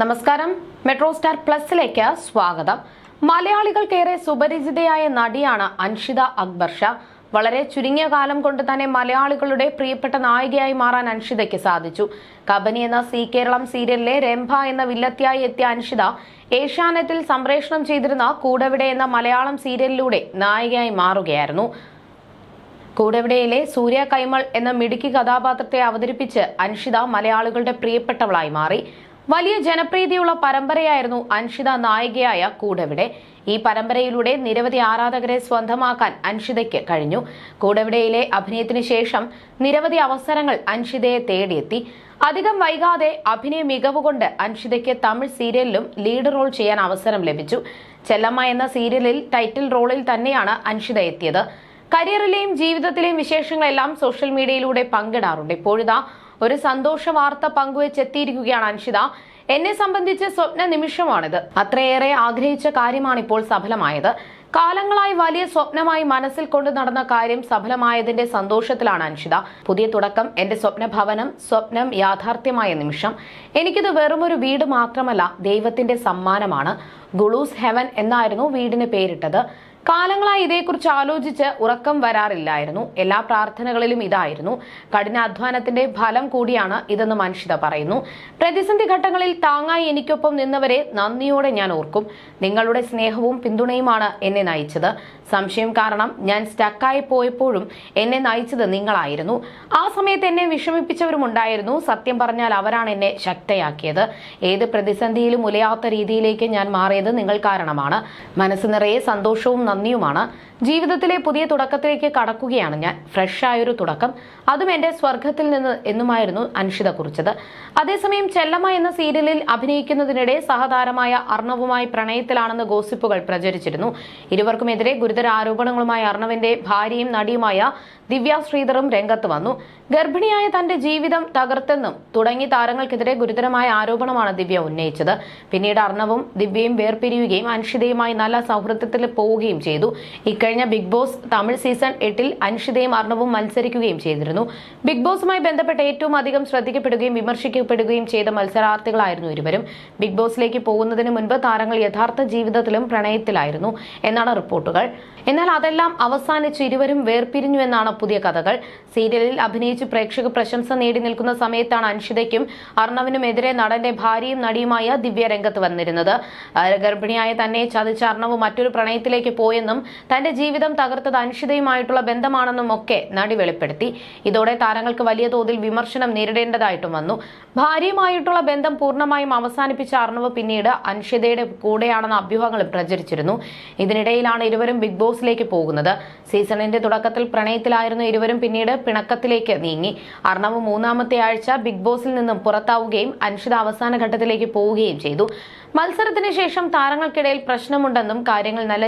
നമസ്കാരം. Metro star പ്ലസിലേക്ക് സ്വാഗതം. മലയാളികൾക്കേറെ സുപരിചിതയായ നടിയാണ് അൻഷിത അക്ബർ ഷാ. വളരെ ചുരുങ്ങിയ കാലം കൊണ്ട് തന്നെ മലയാളികളുടെ പ്രിയപ്പെട്ട നായികയായി മാറാൻ അൻഷിതയ്ക്ക് സാധിച്ചു. കബനി എന്ന സി കേരളം സീരിയലിലെ രംഭ എന്ന വില്ലത്തിയായി എത്തിയ അൻഷിത ഏഷ്യാനെറ്റിൽ സംപ്രേഷണം ചെയ്തിരുന്ന കൂടവിടെ എന്ന മലയാളം സീരിയലിലൂടെ നായികയായി മാറുകയായിരുന്നു. കൂടെവിടെയിലെ സൂര്യ കൈമൾ എന്ന മിടുക്കി കഥാപാത്രത്തെ അവതരിപ്പിച്ച് അൻഷിത മലയാളികളുടെ പ്രിയപ്പെട്ടവളായി മാറി. വലിയ ജനപ്രീതിയുള്ള പരമ്പരയായിരുന്നു അൻഷിത നായികയായ കൂടെവിടെ. ഈ പരമ്പരയിലൂടെ നിരവധി ആരാധകരെ സ്വന്തമാക്കാൻ അൻഷിതയ്ക്ക് കഴിഞ്ഞു. കൂടെവിടെയിലെ അഭിനയത്തിന് ശേഷം നിരവധി അവസരങ്ങൾ അൻഷിതയെ തേടിയെത്തി. അധികം വൈകാതെ അഭിനയ മികവ് കൊണ്ട് അൻഷിതയ്ക്ക് തമിഴ് സീരിയലിലും ലീഡ് റോൾ ചെയ്യാൻ അവസരം ലഭിച്ചു. ചെല്ലമ്മ എന്ന സീരിയലിൽ ടൈറ്റിൽ റോളിൽ തന്നെയാണ് അൻഷിത എത്തിയത്. കരിയറിലെയും ജീവിതത്തിലെയും വിശേഷങ്ങളെല്ലാം സോഷ്യൽ മീഡിയയിലൂടെ പങ്കിടാറുണ്ട്. ഇപ്പോഴിതാ ഒരു സന്തോഷ വാർത്ത പങ്കുവെച്ചെത്തിയിരിക്കുകയാണ് അൻഷിത. എന്നെ സംബന്ധിച്ച് സ്വപ്ന നിമിഷമാണിത്. അത്രയേറെ ആഗ്രഹിച്ച കാര്യമാണ് ഇപ്പോൾ സഫലമായത്. കാലങ്ങളായി വലിയ സ്വപ്നമായി മനസ്സിൽ കൊണ്ടു നടന്ന കാര്യം സഫലമായതിന്റെ സന്തോഷത്തിലാണ് അൻഷിത. പുതിയ തുടക്കം എന്റെ സ്വപ്നഭവനം സ്വപ്നം യാഥാർത്ഥ്യമായ നിമിഷം. എനിക്കിത് വെറുമൊരു വീട് മാത്രമല്ല ദൈവത്തിന്റെ സമ്മാനമാണ്. ഗുളൂസ് ഹെവൻ എന്നായിരുന്നു വീടിന് പേരിട്ടത്. കാലങ്ങളായി ഇതേക്കുറിച്ച് ആലോചിച്ച് ഉറക്കം വരാറില്ലായിരുന്നു. എല്ലാ പ്രാർത്ഥനകളിലും ഇതായിരുന്നു. കഠിനാധ്വാനത്തിന്റെ ഫലം കൂടിയാണ് ഇതെന്ന് മനുഷ്യത പറയുന്നു. പ്രതിസന്ധി ഘട്ടങ്ങളിൽ താങ്ങായി എനിക്കൊപ്പം നിന്നവരെ നന്ദിയോടെ ഞാൻ ഓർക്കും. നിങ്ങളുടെ സ്നേഹവും പിന്തുണയുമാണ് എന്നെ നയിച്ചത്. സംശയം കാരണം ഞാൻ സ്റ്റക്കായി പോയപ്പോഴും എന്നെ നയിച്ചത് നിങ്ങളായിരുന്നു. ആ സമയത്ത് എന്നെ വിഷമിപ്പിച്ചവരും ഉണ്ടായിരുന്നു. സത്യം പറഞ്ഞാൽ അവരാണ് എന്നെ ശക്തയാക്കിയത്. ഏത് പ്രതിസന്ധിയിലും ഉലയാത്ത രീതിയിലേക്ക് ഞാൻ മാറിയത് നിങ്ങൾ കാരണമാണ്. മനസ്സ് നിറയെ സന്തോഷവും നന്ദിയുമാണ്. ജീവിതത്തിലെ പുതിയ തുടക്കത്തിലേക്ക് കടക്കുകയാണ് ഞാൻ. ഫ്രഷ് ആയൊരു തുടക്കം. അതും എന്റെ സ്വർഗത്തിൽ നിന്ന് എന്നുമായിരുന്നു അൻഷിത കുറിച്ചത്. അതേസമയം ചെല്ലമ്മ എന്ന സീരിയലിൽ അഭിനയിക്കുന്നതിനിടെ സഹതാരമായ അർണവുമായി പ്രണയത്തിലാണെന്ന് ഗോസിപ്പുകൾ പ്രചരിച്ചിരുന്നു. ഇരുവർക്കുമെതിരെ ഗുരുതര ആരോപണങ്ങളുമായി അർണവിന്റെ ഭാര്യയും നടിയുമായ ദിവ്യ ശ്രീധറും രംഗത്ത് വന്നു. ഗർഭിണിയായ തന്റെ ജീവിതം തകർത്തെന്നും തുടങ്ങി താരങ്ങൾക്കെതിരെ ഗുരുതരമായ ആരോപണമാണ് ദിവ്യ ഉന്നയിച്ചത്. പിന്നീട് അർണവും ദിവ്യയും വേർപിരിയുകയും അൻഷിതയുമായി നല്ല സൗഹൃദത്തിൽ പോവുകയും ചെയ്തു. ഇക്കഴിഞ്ഞ ബിഗ് ബോസ് തമിഴ് സീസൺ എട്ടിൽ അൻഷിതയും അർണവും മത്സരിക്കുകയും ചെയ്തിരുന്നു. ബിഗ് ബോസുമായി ബന്ധപ്പെട്ട് ഏറ്റവും അധികം ശ്രദ്ധിക്കപ്പെടുകയും വിമർശിക്കപ്പെടുകയും ചെയ്ത മത്സരാർത്ഥികളായിരുന്നു ഇരുവരും. ബിഗ് ബോസിലേക്ക് പോകുന്നതിന് മുൻപ് താരങ്ങൾ യഥാർത്ഥ ജീവിതത്തിലും പ്രണയത്തിലായിരുന്നു എന്നാണ് റിപ്പോർട്ടുകൾ. എന്നാൽ അതെല്ലാം അവസാനിച്ച് ഇരുവരും വേർപിരിഞ്ഞു എന്നാണ് പുതിയ കഥകൾ. സീരിയലിൽ അഭിനയിച്ച് പ്രേക്ഷക പ്രശംസ നേടി നിൽക്കുന്ന സമയത്താണ് അൻഷിതയ്ക്കും അർണവിനുമെതിരെ നടന്റെ ഭാര്യയും നടിയുമായ ദിവ്യ രംഗത്ത് വന്നിരുന്നത്. ഗർഭിണിയായ തന്നെ ചതിച്ച അർണവ് മറ്റൊരു പ്രണയത്തിലേക്ക് പോയെന്നും തന്റെ ജീവിതം തകർത്തത് അനുഷിതയുമായിട്ടുള്ള ബന്ധമാണെന്നും ഒക്കെ നടി വെളിപ്പെടുത്തി. ഇതോടെ താരങ്ങൾക്ക് വലിയ തോതിൽ വിമർശനം നേരിടേണ്ടതായിട്ടും വന്നു. ഭാര്യയുമായിട്ടുള്ള ബന്ധം പൂർണമായും അവസാനിപ്പിച്ച അർണവ് പിന്നീട് അനുഷിതയുടെ കൂടെയാണെന്ന അഭ്യൂഹങ്ങൾ പ്രചരിച്ചിരുന്നു. ഇതിനിടയിലാണ് ഇരുവരും ബിഗ് ബോസിലേക്ക് പോകുന്നത്. സീസണിന്റെ തുടക്കത്തിൽ പ്രണയത്തിലായിരുന്ന ഇരുവരും പിന്നീട് പിണക്കത്തിലേക്ക് നീങ്ങി. അർണവ് മൂന്നാമത്തെ ആഴ്ച ബിഗ് ബോസിൽ നിന്നും പുറത്താവുകയും അനുഷിത അവസാന ഘട്ടത്തിലേക്ക് പോവുകയും ചെയ്തു. മത്സരത്തിന് ശേഷം താരങ്ങൾക്കിടയിൽ പ്രശ്നമുണ്ടെന്നും കാര്യങ്ങൾ നല്ല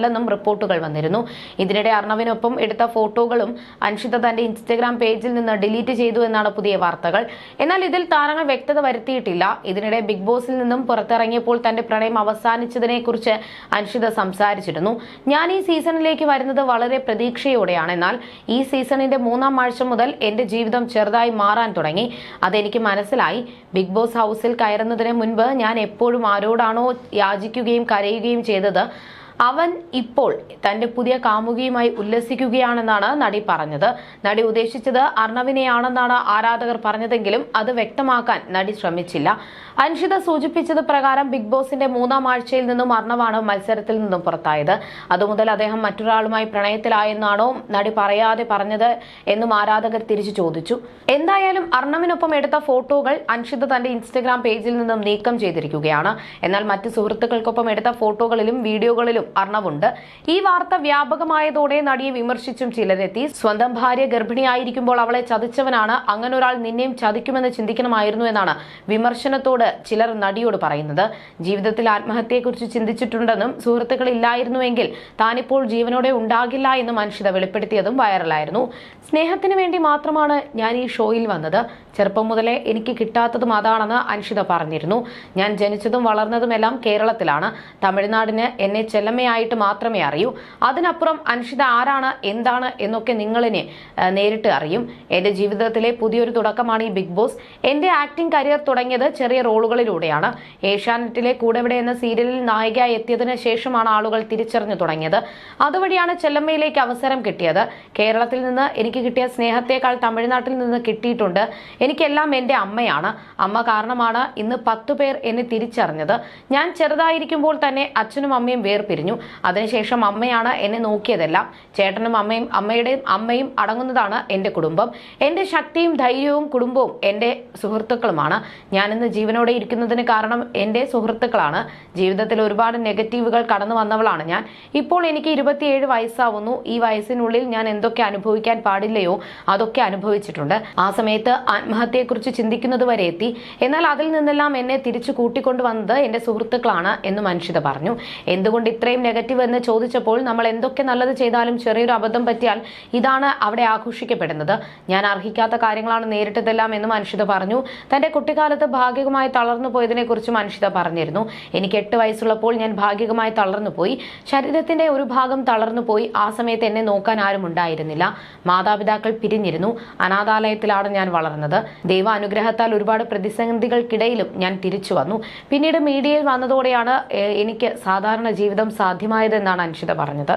രീതിയിലല്ലെന്നും റിപ്പോർട്ടുകൾ വന്നിരുന്നു. ഇതിനിടെ അർണവിനൊപ്പം എടുത്ത ഫോട്ടോകളും അൻഷിത തന്റെ ഇൻസ്റ്റഗ്രാം പേജിൽ നിന്ന് ഡിലീറ്റ് ചെയ്തു എന്നാണ് പുതിയ വാർത്തകൾ. എന്നാൽ ഇതിൽ താരങ്ങൾ വ്യക്തത വരുത്തിയിട്ടില്ല. ഇതിനിടെ ബിഗ് ബോസിൽ നിന്നും പുറത്തിറങ്ങിയപ്പോൾ തന്റെ പ്രണയം അവസാനിച്ചതിനെ കുറിച്ച് അൻഷിത സംസാരിച്ചിരുന്നു. ഞാൻ ഈ സീസണിലേക്ക് വരുന്നത് വളരെ പ്രതീക്ഷയോടെയാണ്. എന്നാൽ ഈ സീസണിന്റെ മൂന്നാം ആഴ്ച മുതൽ എന്റെ ജീവിതം ചെറുതായി മാറാൻ തുടങ്ങി. അതെനിക്ക് മനസ്സിലായി. ബിഗ് ബോസ് ഹൗസിൽ കയറുന്നതിന് മുൻപ് ഞാൻ എപ്പോഴും ആരോടാണോ യാചിക്കുകയും കരയുകയും ചെയ്തത് അവൻ ഇപ്പോൾ തന്റെ പുതിയ കാമുകിയുമായി ഉല്ലസിക്കുകയാണെന്നാണ് നടി പറഞ്ഞത്. നടി ഉദ്ദേശിച്ചത് അർണവിനെയാണെന്നാണ് ആരാധകർ പറഞ്ഞതെങ്കിലും അത് വ്യക്തമാക്കാൻ നടി ശ്രമിച്ചില്ല. അൻഷിത സൂചിപ്പിച്ചത് പ്രകാരം ബിഗ് ബോസിന്റെ മൂന്നാം ആഴ്ചയിൽ നിന്നും അർണവാണ് മത്സരത്തിൽ നിന്നും പുറത്തായത്. അതുമുതൽ അദ്ദേഹം മറ്റൊരാളുമായി പ്രണയത്തിലായെന്നാണോ നടി പറയാതെ പറഞ്ഞത് എന്നും ആരാധകർ തിരിച്ചു ചോദിച്ചു. എന്തായാലും അർണവിനൊപ്പം എടുത്ത ഫോട്ടോകൾ അൻഷിത തന്റെ ഇൻസ്റ്റഗ്രാം പേജിൽ നിന്നും നീക്കം ചെയ്തിരിക്കുകയാണ്. എന്നാൽ മറ്റ് സുഹൃത്തുക്കൾക്കൊപ്പം എടുത്ത ഫോട്ടോകളിലും വീഡിയോകളിലും അർണവുണ്ട്. ഈ വാർത്ത വ്യാപകമായതോടെ നടിയെ വിമർശിച്ചും ചിലരെത്തി. സ്വന്തം ഭാര്യ ഗർഭിണിയായിരിക്കുമ്പോൾ അവളെ ചതിച്ചവനാണ്. അങ്ങനെ ഒരാൾ നിന്നെയും ചതിക്കുമെന്ന് ചിന്തിക്കണമായിരുന്നു എന്നാണ് വിമർശനത്തോട് ചിലർ നടിയോട് പറയുന്നത്. ജീവിതത്തിൽ ആത്മഹത്യയെക്കുറിച്ച് ചിന്തിച്ചിട്ടുണ്ടെന്നും സുഹൃത്തുക്കൾ ഇല്ലായിരുന്നുവെങ്കിൽ താനിപ്പോൾ ജീവനോടെ ഉണ്ടാകില്ല എന്നും അനുഷിത വെളിപ്പെടുത്തിയതും വൈറലായിരുന്നു. സ്നേഹത്തിന് വേണ്ടി മാത്രമാണ് ഞാൻ ഈ ഷോയിൽ വന്നത്. ചെറുപ്പം മുതലേ എനിക്ക് കിട്ടാത്തതും അതാണെന്ന് അനുഷിത പറഞ്ഞിരുന്നു. ഞാൻ ജനിച്ചതും വളർന്നതും എല്ലാം കേരളത്തിലാണ്. തമിഴ്നാടിന് എന്നെ ചെല്ലമ്മ അമ്മയായിട്ട് മാത്രമേ അറിയൂ. അതിനപ്പുറം അൻഷിത ആരാണ് എന്താണ് എന്നൊക്കെ നിങ്ങളിനെ നേരിട്ട് അറിയും. എന്റെ ജീവിതത്തിലെ പുതിയൊരു തുടക്കമാണ് ഈ ബിഗ് ബോസ് എന്റെ ആക്ടിംഗ് കരിയർ തുടങ്ങിയത് ചെറിയ റോളുകളിലൂടെയാണ്. ഏഷ്യാനെറ്റിലെ കൂടെവിടെ എന്ന സീരിയലിൽ നായികയായി എത്തിയതിനു ശേഷമാണ് ആളുകൾ തിരിച്ചറിഞ്ഞു തുടങ്ങിയത്. അതുവഴിയാണ് ചെല്ലമ്മയിലേക്ക് അവസരം കിട്ടിയത്. കേരളത്തിൽ നിന്ന് എനിക്ക് കിട്ടിയ സ്നേഹത്തേക്കാൾ തമിഴ്നാട്ടിൽ നിന്ന് കിട്ടിയിട്ടുണ്ട്. എനിക്കെല്ലാം എന്റെ അമ്മയാണ്. അമ്മ കാരണമാണ് ഇന്ന് പത്തു പേർ എന്നെ തിരിച്ചറിഞ്ഞത്. ഞാൻ ചെറുതായിരിക്കുമ്പോൾ തന്നെ അച്ഛനും അമ്മയും വേർപിരിഞ്ഞു അതിനുശേഷം അമ്മയാണ് എന്നെ നോക്കിയതെല്ലാം. ചേട്ടനും അമ്മയും അമ്മയുടെയും അമ്മയും അടങ്ങുന്നതാണ് എന്റെ കുടുംബം. എന്റെ ശക്തിയും ധൈര്യവും കുടുംബവും എന്റെ സുഹൃത്തുക്കളുമാണ്. ഞാനിന്ന് ജീവനോടെ ഇരിക്കുന്നതിന് കാരണം എന്റെ സുഹൃത്തുക്കളാണ്. ജീവിതത്തിൽ ഒരുപാട് നെഗറ്റീവുകൾ കടന്നു വന്നവളാണ് ഞാൻ. ഇപ്പോൾ എനിക്ക് ഇരുപത്തിയേഴ് വയസ്സാവുന്നു. ഈ വയസ്സിനുള്ളിൽ ഞാൻ എന്തൊക്കെ അനുഭവിക്കാൻ പാടില്ലയോ അതൊക്കെ അനുഭവിച്ചിട്ടുണ്ട്. ആ സമയത്ത് ആത്മഹത്യയെക്കുറിച്ച് ചിന്തിക്കുന്നത് വരെ എത്തി. എന്നാൽ അതിൽ നിന്നെല്ലാം എന്നെ തിരിച്ചു കൂട്ടിക്കൊണ്ടുവന്നത് എന്റെ സുഹൃത്തുക്കളാണ് എന്ന് മനുഷ്യത പറഞ്ഞു. എന്തുകൊണ്ട് ഇത്രയും നെഗറ്റീവ് എന്ന് ചോദിച്ചപ്പോൾ നമ്മൾ എന്തൊക്കെ നല്ലത് ചെയ്താലും ചെറിയൊരു അബദ്ധം പറ്റിയാൽ ഇതാണ് അവിടെ ആഘോഷിക്കപ്പെടുന്നത്. ഞാൻ അർഹിക്കാത്ത കാര്യങ്ങളാണ് നേരിട്ടതെല്ലാം എന്ന് മനുഷ്യത പറഞ്ഞു. തന്റെ കുട്ടിക്കാലത്ത് ഭാഗികമായി തളർന്നു പോയതിനെ കുറിച്ച് മനുഷ്യത പറഞ്ഞിരുന്നു. എനിക്ക് എട്ട് വയസ്സുള്ളപ്പോൾ ഞാൻ ഭാഗികമായി തളർന്നു പോയി. ശരീരത്തിന്റെ ഒരു ഭാഗം തളർന്നു പോയി. ആ സമയത്ത് എന്നെ നോക്കാൻ ആരും ഉണ്ടായിരുന്നില്ല. മാതാപിതാക്കൾ പിരിഞ്ഞിരുന്നു. അനാഥാലയത്തിലാണ് ഞാൻ വളർന്നത്. ദൈവ അനുഗ്രഹത്താൽ ഒരുപാട് പ്രതിസന്ധികൾക്കിടയിലും ഞാൻ തിരിച്ചു വന്നു. പിന്നീട് മീഡിയയിൽ വന്നതോടെയാണ് എനിക്ക് സാധാരണ ജീവിതം സാധ്യമായതെന്നാണ് അൻഷിത പറഞ്ഞത്